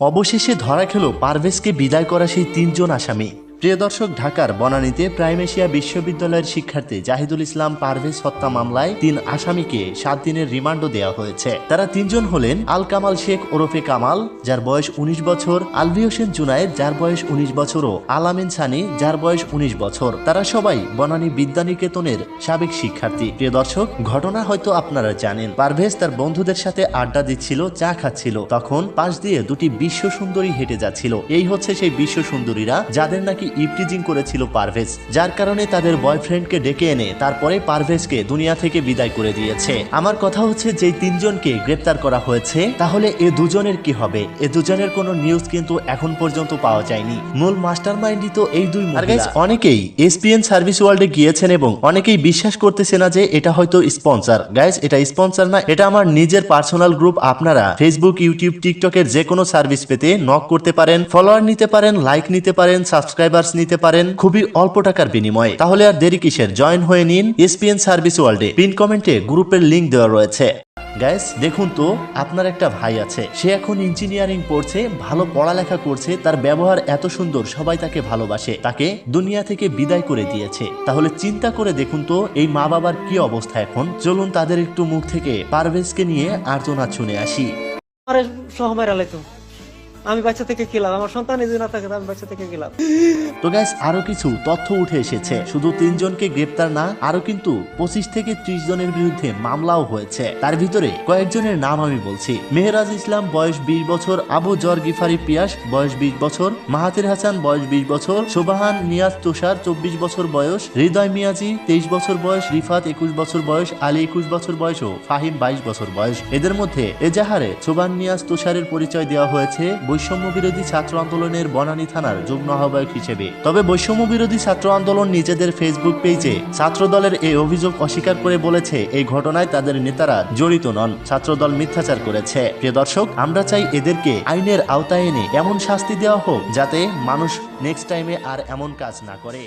অবশেষে ধরা খেল পারভেজকে বিদায় করা সেই তিনজন আসামি। প্রিয় দর্শক, ঢাকার বনানীতে প্রাইম এশিয়া বিশ্ববিদ্যালয়ের শিক্ষার্থী জাহিদুল ইসলাম পারভেজ হত্যা মামলায় তিন আসামিকে সাত দিনের রিমান্ডও দেওয়া হয়েছে। তারা তিনজন হলেন আল কামাল শেখ ওরফে কামাল, যার বয়স ১৯ বছর, আলভি হোসেন জুনায়েদ, যার বয়স ১৯ বছর ও আলামিন সানি, যার বয়স ১৯ বছর। তারা সবাই বনানী বিদ্যানিকেতনের সাবেক শিক্ষার্থী। প্রিয় দর্শক, ঘটনা হয়তো আপনারা জানেন। পারভেজ তার বন্ধুদের সাথে আড্ডা দিচ্ছিল, চা খাচ্ছিল। তখন পাশ দিয়ে দুটি বিশ্ব সুন্দরী হেঁটে যাচ্ছিল। এই হচ্ছে সেই বিশ্ব সুন্দরীরা, যাদের নাকি ইপটিজিং করেছিল পারভেজ যার কারণে তাদের বয়ফ্রেন্ডকে ডেকে এনে তারপরে পারভেজকে দুনিয়া থেকে বিদায় করে দিয়েছে। আমার কথা হচ্ছে যে তিনজনকে গ্রেপ্তার করা হয়েছে তাহলে এ দুজনের কি হবে? এ দুজনের কোনো নিউজ কিন্তু এখন পর্যন্ত পাওয়া যায়নি। মূল মাস্টার মাইন্ডই তো এই দুই। অনেকেই এসপিএন সার্ভিস ওয়ার্ল্ডে গিয়েছেন এবং অনেকেই বিশ্বাস করতেছে না যে এটা হয়তো স্পন্সর। গাইজ এটা স্পন্সর না এটা আমার নিজের পার্সোনাল গ্রুপ আপনারা ফেসবুক ইউটিউব টিকটকের যে কোনো সার্ভিস পেতে নক করতে পারেন ফলোয়ার নিতে পারেন লাইক নিতে পারেন সাবস্ক্রাইবার্স নিতে পারেন খুবই অল্প টাকার বিনিময়ে। তাহলে আর দেরি কিসের? জয়েন হয়ে নিন এসপিএন সার্ভিস ওয়ার্ল্ডে পিন কমেন্টে গ্রুপের লিংক দেওয়া রয়েছে। গ্যাস দেখুন তো, আপনার একটা ভাই আছে। সে এখন ইঞ্জিনিয়ারিং পড়ছে, ভালো পড়ালেখা করছে, তার ব্যবহার এত সুন্দর, সবাই তাকে ভালোবাসে। তাকে দুনিয়া থেকে বিদায় করে দিয়েছে। তাহলে চিন্তা করে দেখুন তো, এই মা বাবার কি অবস্থা এখন? চলুন তাদের একটু মুখ থেকে পারভেজকে নিয়ে আর্তনা শুনে আসি। আরে সহ মেরা লাইতো আমি বাচ্চা থেকে খেলাম আমার সন্তান যদি না থাকে আমি বাচ্চা থেকে খেলাম তো গ্যাস আরও কিছু তথ্য উঠে এসেছে। শুধু তিনজনকে গ্রেপ্তার না, আরও কিন্তু পঁচিশ থেকে ত্রিশ জনের বিরুদ্ধে মামলাও হয়েছে। তার ভিতরে কয়েকজনের নাম আমি বলছি। মেহরাজ ইসলাম, বয়স বিশ বছর, আবু জর গিফারি পিয়াস, বয়স বিশ বছর মাহাতির হাসান, বয়স বিশ বছর, সুবাহান নিয়াজ তুষার, চব্বিশ বছর বয়স, হৃদয় মিয়াজি, তেইশ বছর বয়স, রিফাত একুশ বছর বয়স, আলী একুশ বছর বয়স ও ফাহিম বাইশ বছর বয়স। এদের মধ্যে এজাহারে সুবান নিয়াজ তুষারের পরিচয় দেওয়া হয়েছে বৈষম্য বিরোধী ছাত্র আন্দোলনের বনানী থানার যুগ্ম আহ্বায়ক হিসেবে। তবে বৈষম্য বিরোধী ছাত্র আন্দোলন নিজেদের ফেসবুক পেজে ছাত্র দলের এই অভিযোগ অস্বীকার করে বলেছে, এই ঘটনায় তাদের নেতারা জড়িত নন ছাত্র দল মিথ্যাচার করেছে। প্রিয় দর্শক, আমরা চাই এদেরকে আইনের আওতায় এনে এমন শাস্তি দেওয়া হোক যাতে মানুষ নেক্সট টাইমে আর এমন কাজ না করে।